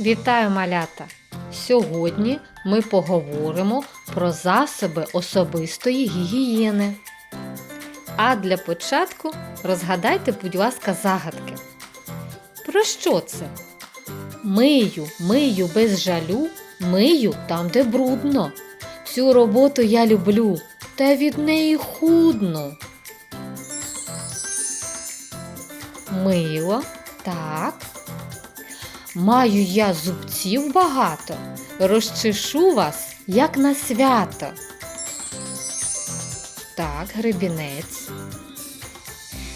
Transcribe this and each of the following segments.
Вітаю малята! Сьогодні ми поговоримо про засоби особистої гігієни. А для початку розгадайте, будь ласка, загадки. Про що це? Мию, мию без жалю, мию там, де брудно. Цю роботу я люблю, та від неї худно. Мило, так. Маю я зубців багато, розчешу вас, як на свято. Так, гребінець.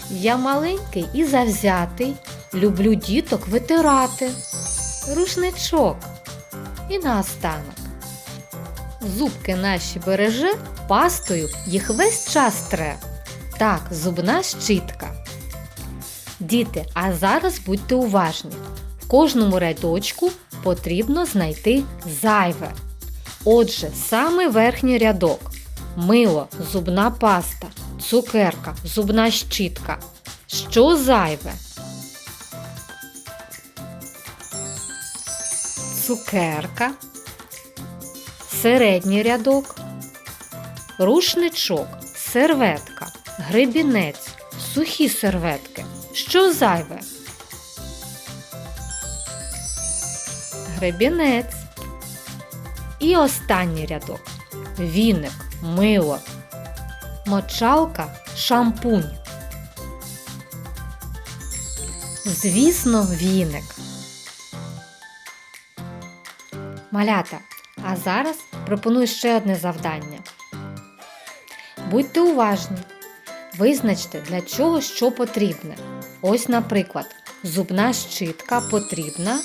Я маленький і завзятий, люблю діток витирати. Рушничок. І наостанок. Зубки наші береже, пастою їх весь час тре. Так, зубна щітка. Діти, а зараз будьте уважні. Кожному рядочку потрібно знайти зайве. Отже, саме верхній рядок. Мило, зубна паста, цукерка, зубна щітка. Що зайве? Цукерка. Середній рядок. Рушничок, серветка, гребінець, сухі серветки. Що зайве? Гребінець. І останній рядок. Віник, мило, мочалка, шампунь. Звісно, віник. Малята, а зараз пропоную ще одне завдання. Будьте уважні. Визначте, для чого що потрібне. Ось, наприклад, зубна щітка потрібна,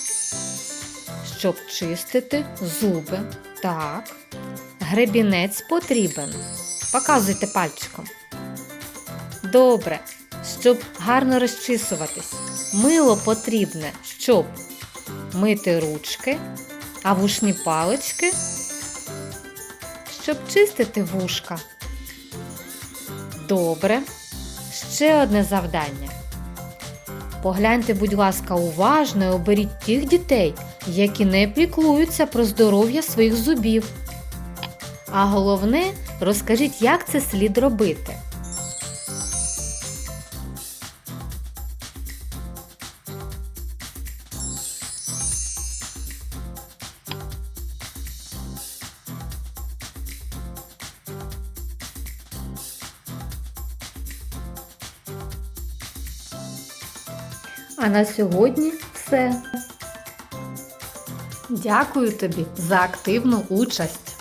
щоб чистити зуби. Так. Гребінець потрібен. Показуйте пальчиком. Добре. Щоб гарно розчісуватись. Мило потрібне, щоб мити ручки, а вушні палички, щоб чистити вушка. Добре. Ще одне завдання. Погляньте, будь ласка, уважно і оберіть тих дітей, які не піклуються про здоров'я своїх зубів. А головне, розкажіть, як це слід робити. А на сьогодні все. Дякую тобі за активну участь.